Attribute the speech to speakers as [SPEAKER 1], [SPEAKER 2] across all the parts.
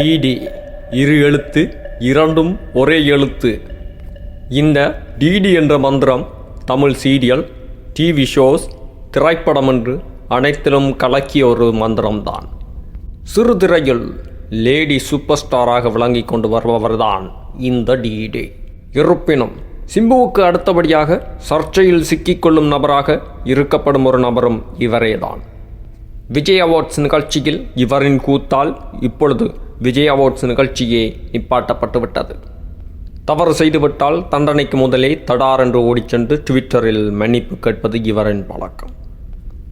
[SPEAKER 1] DD இரு எழுத்து இரண்டும் ஒரே எழுத்து. இந்த டிடி என்ற மந்திரம் தமிழ் சீரியல் டிவி ஷோஸ் திரைப்படம் என்று அனைத்திலும் கலக்கிய ஒரு மந்திரம்தான். சிறு திரையில் லேடி சூப்பர் ஸ்டாராக விளங்கி கொண்டு வருபவர்தான் இந்த டிடி. இருப்பினும் சிம்புவுக்கு அடுத்தபடியாக சர்ச்சையில் சிக்கிக்கொள்ளும் நபராக இருக்கப்படும் ஒரு நபரும் இவரேதான். விஜய் அவார்ட்ஸ் நிகழ்ச்சியில் இவரின் கூத்தால் இப்பொழுது விஜய் அவார்ட்ஸ் நிகழ்ச்சியே நிப்பாட்டப்பட்டுவிட்டது. தவறு செய்துவிட்டால் தண்டனைக்கு முதலே தடார் என்று ஓடிச்சென்று ட்விட்டரில் மன்னிப்பு கேட்பது இவரின் பழக்கம்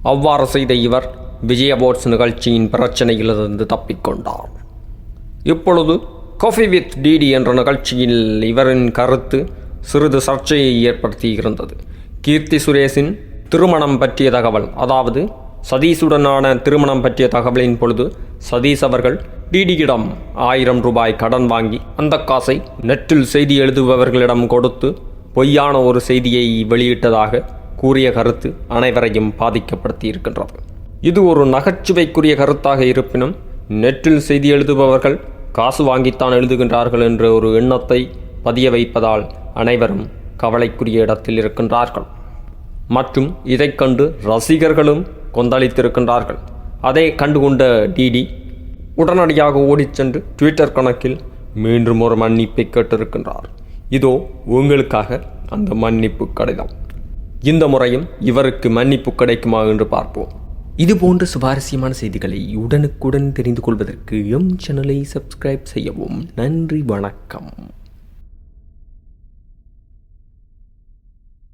[SPEAKER 1] அவ்வாறு செய்த இவர் விஜய் அவார்ட்ஸ் நிகழ்ச்சியின் பிரச்சனையிலிருந்து தப்பிக்கொண்டார் இப்பொழுது காஃபி வித் டிடி என்ற நிகழ்ச்சியில் இவரின் கருத்து சிறிது சர்ச்சையை ஏற்படுத்தி இருந்தது கீர்த்தி சுரேஷின் திருமணம் பற்றிய தகவல் அதாவது சதீஷுடனான திருமணம் பற்றிய தகவலின் பொழுது சதீஷ் அவர்கள் டிடியிடம் ஆயிரம் ரூபாய் கடன் வாங்கி அந்த காசை நெற்றில் செய்தி எழுதுபவர்களிடம் கொடுத்து பொய்யான ஒரு செய்தியை வெளியிட்டதாக கூறிய கருத்து அனைவரையும் பாதிக்கப்படுத்தி இருக்கின்றது இது ஒரு நகைச்சுவைக்குரிய கருத்தாக இருப்பினும் நெற்றில் செய்தி எழுதுபவர்கள் காசு வாங்கித்தான் எழுதுகின்றார்கள் என்ற ஒரு எண்ணத்தை பதிய வைப்பதால் அனைவரும் கவலைக்குரிய இடத்தில் இருக்கின்றார்கள். மற்றும் இதைக் கண்டு ரசிகர்களும் கொந்தளித்திருக்கின்றார்கள். அதை கண்டுகொண்ட டிடி உடனடியாக ஓடிச் சென்று ட்விட்டர் கணக்கில் மீண்டும் ஒரு மன்னிப்பை கேட்டிருக்கின்றார். இதோ உங்களுக்காக அந்த மன்னிப்பு கடிதம். இந்த முறையும் இவருக்கு மன்னிப்பு கிடைக்குமா என்று பார்ப்போம். இது போன்ற சுவாரஸ்யமான செய்திகளை உடனுக்குடன் தெரிந்து கொள்வதற்கு எம் சேனலை சப்ஸ்கிரைப் செய்யவும். நன்றி வணக்கம்.